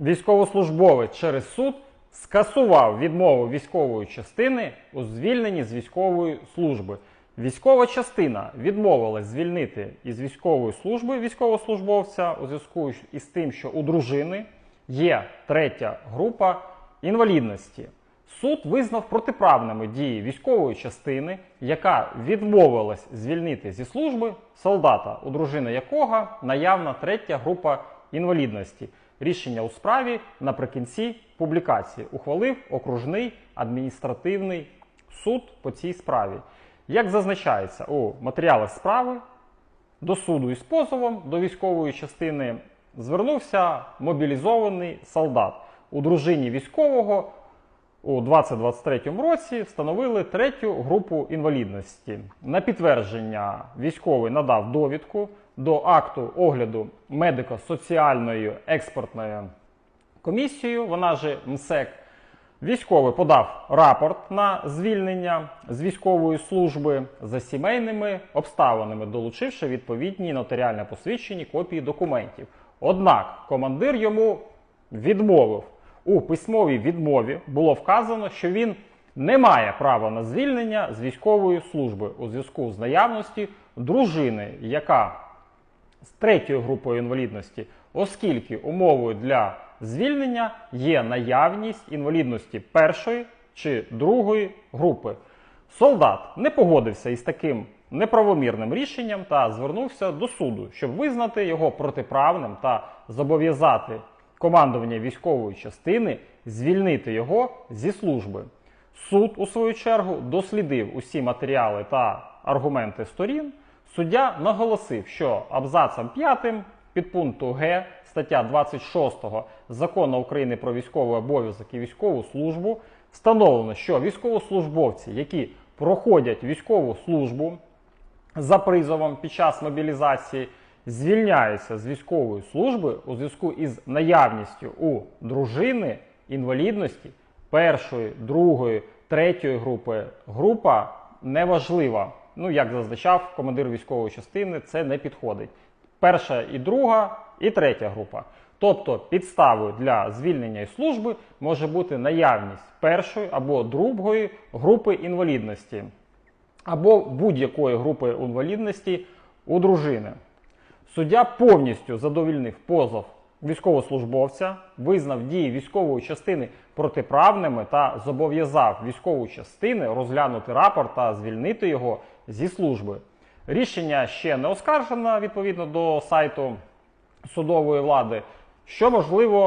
Військовослужбовець через суд скасував відмову військової частини у звільненні з військової служби. Військова частина відмовилась звільнити із військової служби військовослужбовця у зв'язку із тим, що у дружини є третя група інвалідності. Суд визнав протиправними дії військової частини, яка відмовилась звільнити зі служби солдата, у дружини якого наявна третя група інвалідності. Рішення у справі наприкінці публікації ухвалив окружний адміністративний суд по цій справі. Як зазначається у матеріалах справи, до суду із позовом до військової частини звернувся мобілізований солдат. У дружині військового у 2023 році встановили третю групу інвалідності. На підтвердження військовий надав довідку до акту огляду медико-соціальною експертною комісією, вона же МСЕК. Військовий подав рапорт на звільнення з військової служби за сімейними обставинами, долучивши відповідні нотаріально посвідчені копії документів. Однак командир йому відмовив. У письмовій відмові було вказано, що він не має права на звільнення з військової служби у зв'язку з наявності дружини, яка з третьою групою інвалідності, оскільки умовою для звільнення є наявність інвалідності першої чи другої групи. Солдат не погодився із таким неправомірним рішенням та звернувся до суду, щоб визнати його протиправним та зобов'язати командування військової частини звільнити його зі служби. Суд, у свою чергу, дослідив усі матеріали та аргументи сторін. Суддя наголосив, що абзацом 5 підпункту Г стаття 26 закону України про військовий обов'язок і військову службу встановлено, що військовослужбовці, які проходять військову службу за призовом під час мобілізації, звільняються з військової служби у зв'язку із наявністю у дружини інвалідності першої, другої, третьої групи. Група неважлива. Ну, як зазначав командир військової частини, це не підходить. Перша і друга, і третя група. Тобто підставою для звільнення із служби може бути наявність першої або другої групи інвалідності, або будь-якої групи інвалідності у дружини. Суддя повністю задовільнив позов військовослужбовця, визнав дії військової частини протиправними та зобов'язав військову частину розглянути рапорт та звільнити його зі служби. Рішення ще не оскаржено відповідно до сайту судової влади, що можливо.